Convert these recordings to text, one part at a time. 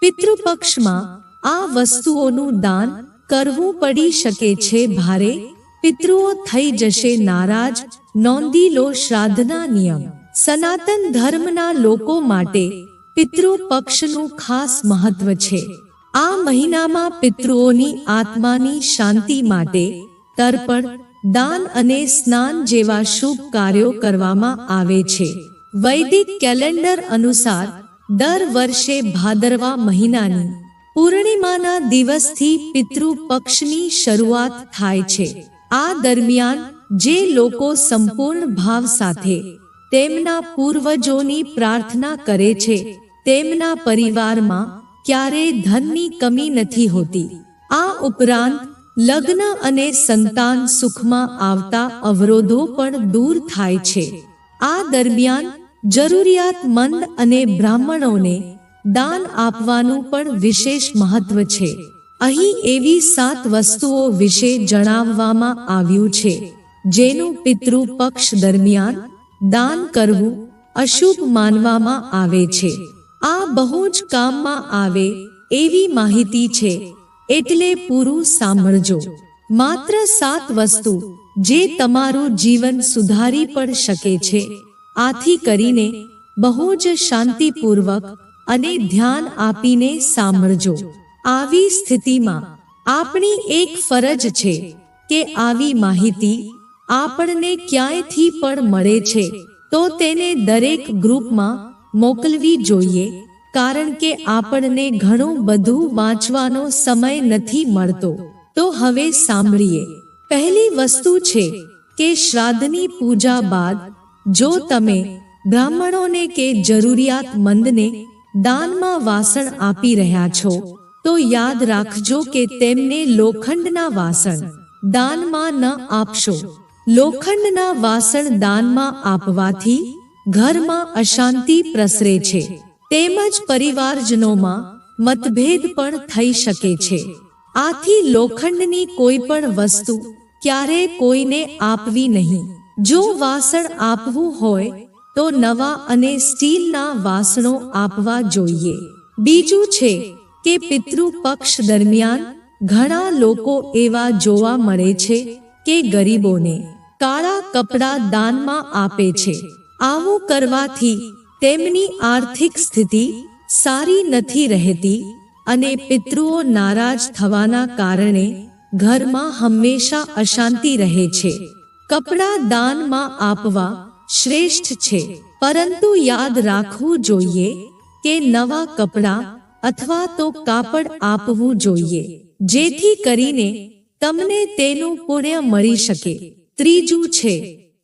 પિતૃપક્ષમાં આ વસ્તુઓનું દાન કરવું પડી શકે છે ભારે. પિતૃઓ થઈ જશે નારાજ. નોંધી લો શ્રાદ્ધના નિયમ. સનાતન ધર્મના લોકો માટે પિતૃ પક્ષનું ખાસ મહત્વ છે. આ મહિનામાં પિતૃઓની આત્માની શાંતિ માટે તર્પણ, દાન અને સ્નાન જેવા શુભ કાર્યો કરવામાં આવે છે. વૈદિક કેલેન્ડર અનુસાર દર વર્ષે ભાદરવા મહિનાની પૂર્ણિમાના દિવસથી પિતૃ પક્ષની શરૂઆત થાય છે. આ દરમિયાન જે લોકો સંપૂર્ણ ભાવ સાથે તેમના પૂર્વજોની પ્રાર્થના કરે છે, તેમના પરિવારમાં ક્યારેય ધનની કમી નથી હોતી. આ ઉપરાંત લગ્ન અને સંતાન સુખમાં આવતા અવરોધો પણ દૂર થાય છે. આ દરમિયાન જરૂરિયાતમંદ અને બ્રાહ્મણોને દાન આપવાનું પણ વિશેષ મહત્વ છે. અહીં એવી સાત વસ્તુઓ વિશે જણાવવામાં આવ્યું છે. જેનું પિતૃ પક્ષ દરમિયાન દાન કરવું અશુભ માનવામાં આવે છે. આ બહુ જ કામમાં આવે એવી માહિતી છે. એટલે પૂરું સાંભળજો. માત્ર સાત વસ્તુ જે તમારું જીવન સુધારી પણ શકે છે. આથી કરીને બહુ જ શાંતિપૂર્વક અને ધ્યાન આપીને સાંભળજો. આવી સ્થિતિમાં આપણી એક ફરજ છે કે આવી માહિતી આપણને ક્યાંયથી પણ મળે છે, તો તેને દરેક ગ્રુપમાં મોકલવી જોઈએ, કારણ કે આપણને ઘણું બધું વાંચવાનો સમય નથી મળતો. તો હવે સાંભળીએ. પહેલી વસ્તુ છે કે શ્રાદ્ધની પૂજા બાદ જો તમે બ્રાહ્મણોને કે જરૂરિયાતમંદને દાનમાં વાસણ આપી રહ્યા છો, તો યાદ રાખજો કે તેમને લોખંડના વાસણ દાનમાં ન આપશો. લોખંડના વાસણ દાનમાં આપવાથી ઘરમાં અશાંતિ પ્રસરે છે. તેમજ પરિવારજનોમાં મતભેદ પણ થઈ શકે છે. આથી લોખંડની કોઈ પણ વસ્તુ ક્યારે કોઈને આપવી નહીં. જો વાસણ આપવું હોય, તો નવા અને સ્ટીલના વાસણો આપવા જોઈએ. બીજું છે કે પિતૃ પક્ષ દરમિયાન ઘણા લોકો એવા જોવા મળે છે કે ગરીબોને કાળા કપડાં દાનમાં આપે છે. આવું કરવાથી તેમની આર્થિક સ્થિતિ સારી નથી રહેતી અને પિતૃઓ નારાજ થવાના કારણે ઘરમાં હંમેશા અશાંતિ રહે છે. કપડાં દાનમાં આપવા શ્રેષ્ઠ છે. પરંતુ યાદ રાખવું જોઈએ કે નવા કપડાં અથવા તો કાપડ આપવું જોઈએ. જેથી કરીને તમને તેનું પુણ્ય મળી શકે. ત્રીજું છે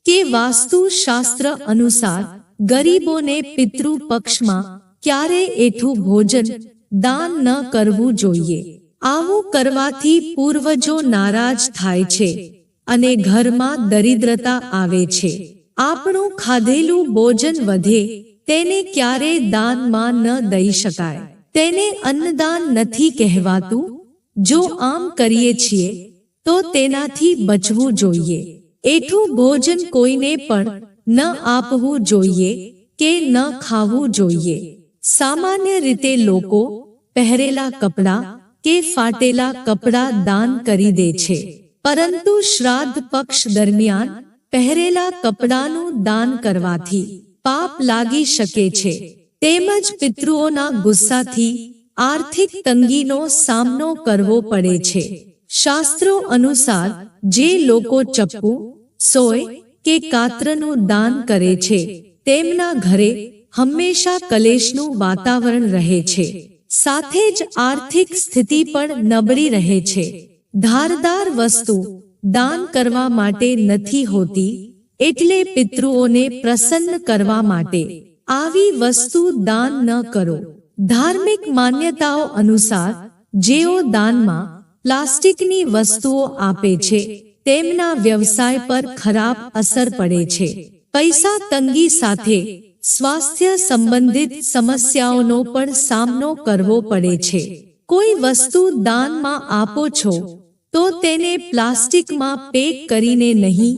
કે વાસ્તુ શાસ્ત્ર અનુસાર ગરીબોને પિતૃ પક્ષમાં ક્યારે એઠું ભોજન, દાન ન કરવું જોઈએ. આવું કરવાથી પૂર્વજો નારાજ થાય છે. અને ઘરમાં દરિદ્રતા આવે છે. આપણું ખાધેલું ભોજન વધે, તેને ક્યારે દાનમાં ન દઈ શકાય. તેને અન્નદાન નથી કહેવાતું. જો આમ કરીએ છીએ, તો તેનાથી બચવું જોઈએ. એઠું ભોજન કોઈને પણ ન આપવું જોઈએ કે ન ખાવું જોઈએ. સામાન્ય રીતે લોકો પહેરેલા કપડાં કે ફાટેલા કપડાં દાન કરી દે છે. પરંતુ શ્રાદ્ધ પક્ષ દરમિયાન પહેરેલા કપડાનું દાન કરવાથી પાપ લાગી શકે છે. તેમજ પિતૃઓના ગુસ્સાથી આર્થિક તંગીનો સામનો કરવો પડે છે. શાસ્ત્રો અનુસાર જે લોકો ચપ્પુ, સોય કે કાત્રનું દાન કરે છે, તેમના ઘરે હંમેશા કલેશનું વાતાવરણ રહે છે. સાથે જ આર્થિક સ્થિતિ પણ નબળી રહે છે. ધારદાર વસ્તુ દાન કરવા માટે નથી હોતી, એટલે પિતૃઓને પ્રસન્ન કરવા માટે આવી વસ્તુ દાન ન કરો. ધાર્મિક માન્યતાઓ અનુસાર, જેઓ દાનમાં પ્લાસ્ટિકની વસ્તુઓ આપે છે, તેમના વ્યવસાય પર ખરાબ અસર પડે છે. પૈસા તંગી સાથે સ્વાસ્થ્ય સંબંધિત સમસ્યાઓનો પણ સામનો કરવો પડે છે. કોઈ વસ્તુ દાનમાં આપો છો તો તેને પ્લાસ્ટિકમાં પેક કરીને નહીં,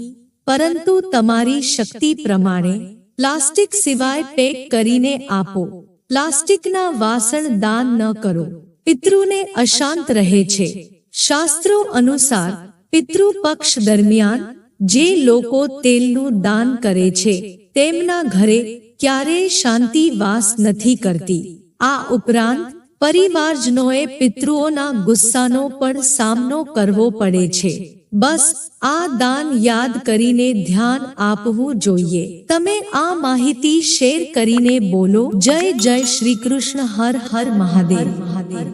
પરંતુ તમારી શક્તિ પ્રમાણે પ્લાસ્ટિક સિવાય પેક કરીને આપો. પ્લાસ્ટિકના વાસણ દાન ન કરો. પિતૃને અશાંત રહે છે. શાસ્ત્રો અનુસાર પિતૃ પક્ષ દરમિયાન જે લોકો તેલનું દાન કરે છે, તેમના ઘરે ક્યારેય શાંતિ વાસ નથી કરતી. આ ઉપરાંત પરિવારજનોએ પિતૃઓના ગુસ્સાનો પણ સામનો કરવો પડે છે. બસ, આ દાન યાદ કરીને ધ્યાન આપવું જોઈએ. તમે આ માહિતી શેર કરીને બોલો, જય જય શ્રી કૃષ્ણ, હર હર મહાદેવ. મહાદેવ